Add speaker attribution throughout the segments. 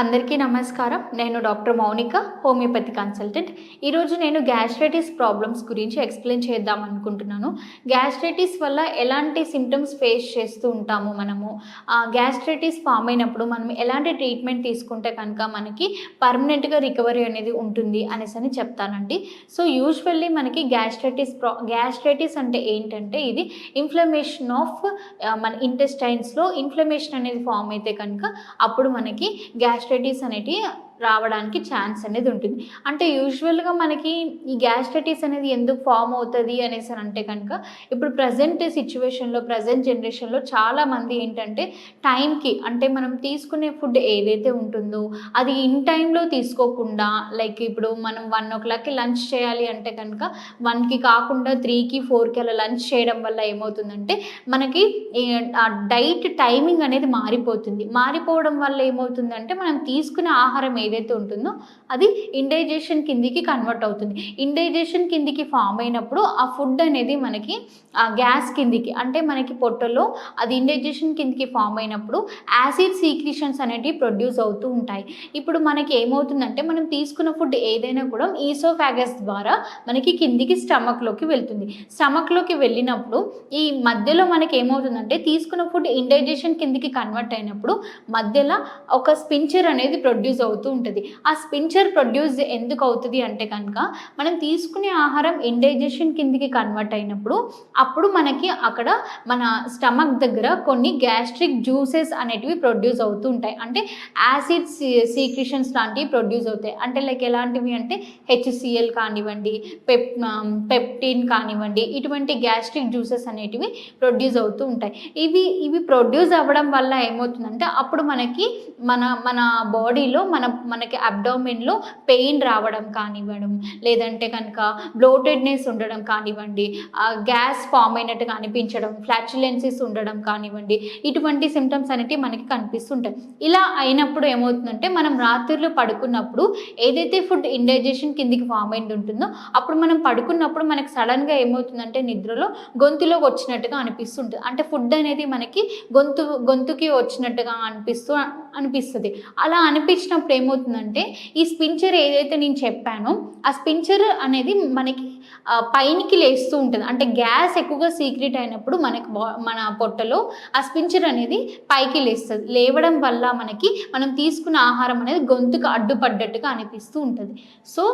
Speaker 1: అందరికీ నమస్కారం. నేను డాక్టర్ మౌనిక హోమియోపతి కన్సల్టెంట్. ఈరోజు నేను గ్యాస్ట్రైటిస్ ప్రాబ్లమ్స్ గురించి ఎక్స్ప్లెయిన్ చేద్దాం అనుకుంటున్నాను. గ్యాస్ట్రైటిస్ వల్ల ఎలాంటి సిమ్టమ్స్ ఫేస్ చేస్తూ ఉంటాము మనము? ఆ గ్యాస్ట్రైటిస్ ఫామ్ అయినప్పుడు మనం ఎలాంటి ట్రీట్మెంట్ తీసుకుంటే కనుక మనకి పర్మనెంట్గా రికవరీ అనేది ఉంటుంది అనేసి అని చెప్తానండి. సో యూజువల్లీ మనకి గ్యాస్ట్రైటిస్ ప్రా గ్యాస్ట్రైటిస్ అంటే ఏంటంటే ఇది ఇన్ఫ్లమేషన్ ఆఫ్ మన ఇంటెస్టైన్స్లో ఇన్ఫ్లమేషన్ అనేది ఫామ్ అయితే కనుక అప్పుడు మనకి గ్యాస్ గ్యాస్ట్రైటిస్ అనేటి రావడానికి ఛాన్స్ అనేది ఉంటుంది. అంటే యూజువల్గా మనకి ఈ గ్యాస్ట్రైటిస్ అనేది ఎందుకు ఫామ్ అవుతుంది అనేసి అంటే కనుక ఇప్పుడు ప్రజెంట్ సిచ్యువేషన్లో ప్రజెంట్ జనరేషన్లో చాలామంది ఏంటంటే టైంకి అంటే మనం తీసుకునే ఫుడ్ ఏదైతే ఉంటుందో అది ఇన్ టైంలో తీసుకోకుండా లైక్ ఇప్పుడు మనం వన్ ఓ క్లాక్కి లంచ్ చేయాలి అంటే కనుక వన్కి కాకుండా త్రీకి ఫోర్కి అలా లంచ్ చేయడం వల్ల ఏమవుతుందంటే మనకి డైట్ టైమింగ్ అనేది మారిపోతుంది. మారిపోవడం వల్ల ఏమవుతుందంటే మనం తీసుకునే ఆహారం ఏదైతే ఉంటుందో అది ఇండైజేషన్ కిందికి కన్వర్ట్ అవుతుంది. ఇండైజేషన్ కిందికి ఫామ్ అయినప్పుడు ఆ ఫుడ్ అనేది మనకి ఆ గ్యాస్ కిందికి అంటే మనకి పొట్టలో అది ఇండైజేషన్ కిందికి ఫామ్ అయినప్పుడు యాసిడ్ సీక్రిషన్స్ అనేటివి ప్రొడ్యూస్ అవుతూ ఉంటాయి. ఇప్పుడు మనకి ఏమవుతుందంటే మనం తీసుకున్న ఫుడ్ ఏదైనా కూడా ఈసోఫాగస్ ద్వారా మనకి కిందికి స్టమక్లోకి వెళ్తుంది. స్టమక్లోకి వెళ్ళినప్పుడు ఈ మధ్యలో మనకి ఏమవుతుందంటే తీసుకున్న ఫుడ్ ఇండైజేషన్ కిందికి కన్వర్ట్ అయినప్పుడు మధ్యలో ఒక స్పించర్ అనేది ప్రొడ్యూస్ అవుతూ ఉంటుంది. ఆ స్పించర్ ప్రొడ్యూస్ ఎందుకు అవుతుంది అంటే కనుక మనం తీసుకునే ఆహారం ఇండైజెషన్ కిందికి కన్వర్ట్ అయినప్పుడు అప్పుడు మనకి అక్కడ మన స్టమక్ దగ్గర కొన్ని గ్యాస్ట్రిక్ జ్యూసెస్ అనేటివి ప్రొడ్యూస్ అవుతూ ఉంటాయి. అంటే యాసిడ్ సీక్రిషన్స్ లాంటివి ప్రొడ్యూస్ అవుతాయి. అంటే లైక్ ఎలాంటివి అంటే హెచ్సిఎల్ కానివ్వండి పెప్ పెప్టిన్ కానివ్వండి ఇటువంటి గ్యాస్ట్రిక్ జ్యూసెస్ అనేటివి ప్రొడ్యూస్ అవుతూ ఉంటాయి. ఇవి ఇవి ప్రొడ్యూస్ అవ్వడం వల్ల ఏమవుతుందంటే అప్పుడు మనకి మన మన బాడీలో మన మనకి అబ్డోమెన్లో పెయిన్ రావడం కానివ్వడం లేదంటే కనుక బ్లోటెడ్నెస్ ఉండడం కానివ్వండి గ్యాస్ ఫామ్ అయినట్టుగా అనిపించడం ఫ్లాచులెన్సీస్ ఉండడం కానివ్వండి ఇటువంటి సిమ్టమ్స్ అనేటివి మనకి కనిపిస్తుంటాయి. ఇలా అయినప్పుడు ఏమవుతుందంటే మనం రాత్రులు పడుకున్నప్పుడు ఏదైతే ఫుడ్ ఇండైజేషన్ కిందికి ఫామ్ అయింది ఉంటుందో అప్పుడు మనం పడుకున్నప్పుడు మనకి సడన్గా ఏమవుతుందంటే నిద్రలో గొంతులోకి వచ్చినట్టుగా అనిపిస్తుంటుంది. అంటే ఫుడ్ అనేది మనకి గొంతు గొంతుకి వచ్చినట్టుగా అనిపిస్తూ అనిపిస్తుంది. అలా అనిపించినప్పుడు ఏమవుతుందంటే ఈ స్పించర్ ఏదైతే నేను చెప్పానో ఆ స్పించర్ అనేది మనకి పైనికి లేస్తూ ఉంటుంది. అంటే గ్యాస్ ఎక్కువగా సీక్రెట్ అయినప్పుడు మనకి మన పొట్టలో ఆ స్పించర్ అనేది పైకి లేస్తుంది. లేవడం వల్ల మనకి మనం తీసుకున్న ఆహారం అనేది గొంతుకు అడ్డుపడ్డట్టుగా అనిపిస్తూ ఉంటుంది. సో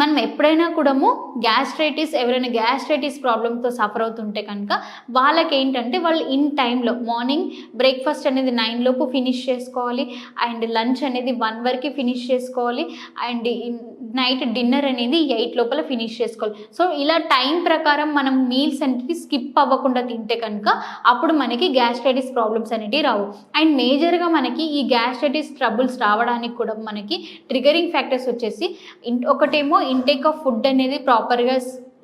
Speaker 1: మనం ఎప్పుడైనా కూడాము గ్యాస్ట్రైటిస్ ఎవరైనా గ్యాస్ట్రైటిస్ ప్రాబ్లంతో సఫర్ అవుతుంటే కనుక వాళ్ళకి ఏంటంటే వాళ్ళు ఇన్ టైంలో మార్నింగ్ బ్రేక్ఫాస్ట్ అనేది నైన్ లోపు ఫినిష్ చేసుకోవాలి అండ్ లంచ్ అనేది వన్ వరకు ఫినిష్ చేసుకోవాలి అండ్ నైట్ డిన్నర్ అనేది ఎయిట్ లోపల ఫినిష్ చేసుకోవాలి. సో ఇలా టైం ప్రకారం మనం మీల్స్ అనేవి స్కిప్ అవ్వకుండా తింటే కనుక అప్పుడు మనకి గ్యాస్ట్రైటిస్ ప్రాబ్లమ్స్ అనేవి రావు. అండ్ మేజర్గా మనకి ఈ గ్యాస్ట్రైటిస్ ట్రబుల్స్ రావడానికి కూడా మనకి ట్రిగరింగ్ ఫ్యాక్టర్స్ వచ్చేసి ఒకటేమో ఇంటేక్ ఆఫ్ ఫుడ్ అనేది ప్రాపర్గా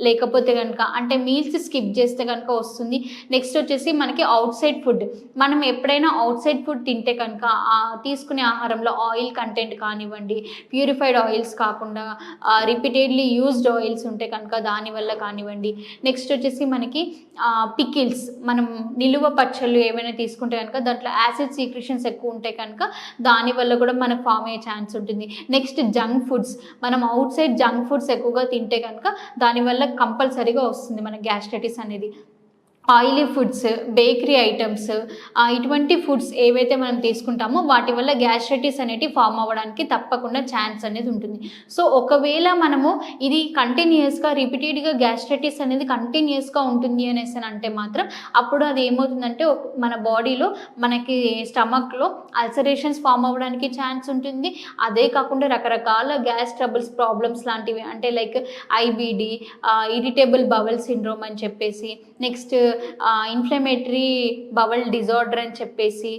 Speaker 1: లేకపోతే కనుక అంటే మీల్స్ స్కిప్ చేస్తే కనుక వస్తుంది. నెక్స్ట్ వచ్చేసి మనకి అవుట్ సైడ్ ఫుడ్ మనం ఎప్పుడైనా అవుట్ సైడ్ ఫుడ్ తింటే కనుక తీసుకునే ఆహారంలో ఆయిల్ కంటెంట్ కానివ్వండి ప్యూరిఫైడ్ ఆయిల్స్ కాకుండా రిపీటెడ్లీ యూజ్డ్ ఆయిల్స్ ఉంటే కనుక దానివల్ల కానివ్వండి. నెక్స్ట్ వచ్చేసి మనకి పికిల్స్ మనం నిలువ పచ్చళ్ళు ఏమైనా తీసుకుంటే కనుక దాంట్లో యాసిడ్ సీక్రిషన్స్ ఎక్కువ ఉంటాయి కనుక దానివల్ల కూడా మనకు ఫామ్ అయ్యే ఛాన్స్ ఉంటుంది. నెక్స్ట్ జంక్ ఫుడ్స్ మనం అవుట్ సైడ్ జంక్ ఫుడ్స్ ఎక్కువగా తింటే కనుక దానివల్ల కంపల్సరీగా వస్తుంది మన గ్యాస్ట్రైటిస్ అనేది. ఆయిలీ ఫుడ్స్ బేకరీ ఐటమ్స్ ఇటువంటి ఫుడ్స్ ఏవైతే మనం తీసుకుంటామో వాటి వల్ల గ్యాస్ట్రైటిస్ అనేటి ఫామ్ అవ్వడానికి తప్పకుండా ఛాన్స్ అనేది ఉంటుంది. సో ఒకవేళ మనము ఇది కంటిన్యూస్గా రిపీటెడ్గా గ్యాస్ట్రైటిస్ అనేది కంటిన్యూస్గా ఉంటుంది అనేసి అని అంటే మాత్రం అప్పుడు అది ఏమవుతుందంటే మన బాడీలో మనకి స్టమక్లో అల్సరేషన్స్ ఫామ్ అవ్వడానికి ఛాన్స్ ఉంటుంది. అదే కాకుండా రకరకాల గ్యాస్ ట్రబుల్స్ ప్రాబ్లమ్స్ లాంటివి అంటే like IBD irritable bowel syndrome అని చెప్పేసి నెక్స్ట్ ఇన్ఫ్లమేటరీ బవల్ డిజార్డర్ అని చెప్పేసి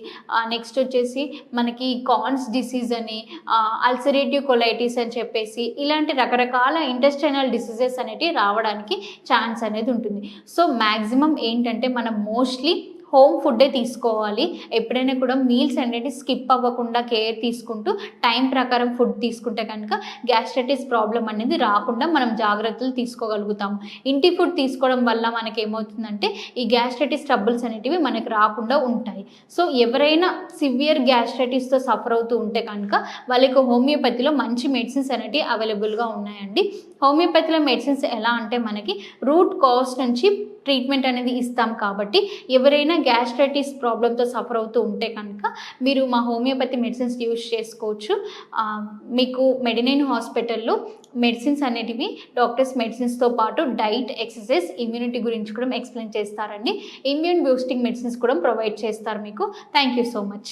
Speaker 1: నెక్స్ట్ వచ్చేసి మనకి కాన్స్ డిసీజ్ అని అల్సరేటివ్ కొలైటిస్ అని చెప్పేసి ఇలాంటి రకరకాల ఇంటెస్టైనల్ డిసీజెస్ అనేటివి రావడానికి ఛాన్స్ అనేది ఉంటుంది. సో మ్యాక్సిమం ఏంటంటే మనం మోస్ట్లీ హోమ్ ఫుడ్డే తీసుకోవాలి. ఎప్పుడైనా కూడా మీల్స్ అనేది స్కిప్ అవ్వకుండా కేర్ తీసుకుంటూ టైం ప్రకారం ఫుడ్ తీసుకుంటే కనుక గ్యాస్ట్రైటిస్ ప్రాబ్లం అనేది రాకుండా మనం జాగ్రత్తలు తీసుకోగలుగుతాము ఇంటి ఫుడ్ తీసుకోవడం వల్ల మనకి ఏమవుతుందంటే ఈ గ్యాస్ట్రైటిస్ ట్రబుల్స్ అనేటివి మనకి రాకుండా ఉంటాయి. సో ఎవరైనా సివియర్ గ్యాస్ట్రైటిస్తో సఫర్ అవుతూ ఉంటే కనుక వాళ్ళకి హోమియోపతిలో మంచి మెడిసిన్స్ అనేటివి అవైలబుల్గా ఉన్నాయండి. హోమియోపతిలో మెడిసిన్స్ ఎలా అంటే మనకి రూట్ కాస్ట్ నుంచి ట్రీట్మెంట్ అనేది ఇస్తాం కాబట్టి ఎవరైనా గ్యాస్ట్రైటిస్ ప్రాబ్లంతో సఫర్ అవుతూ ఉంటే కనుక మీరు మా హోమియోపతి మెడిసిన్స్ యూజ్ చేసుకోవచ్చు. మీకు మెడినైన్ హాస్పిటల్లో మెడిసిన్స్ అనేటివి డాక్టర్స్ మెడిసిన్స్తో పాటు డైట్ ఎక్సర్సైజ్ ఇమ్యూనిటీ గురించి కూడా ఎక్స్ప్లెయిన్ చేస్తారండి. ఇమ్యూన్ బూస్టింగ్ మెడిసిన్స్ కూడా ప్రొవైడ్ చేస్తారు మీకు. Thank you so much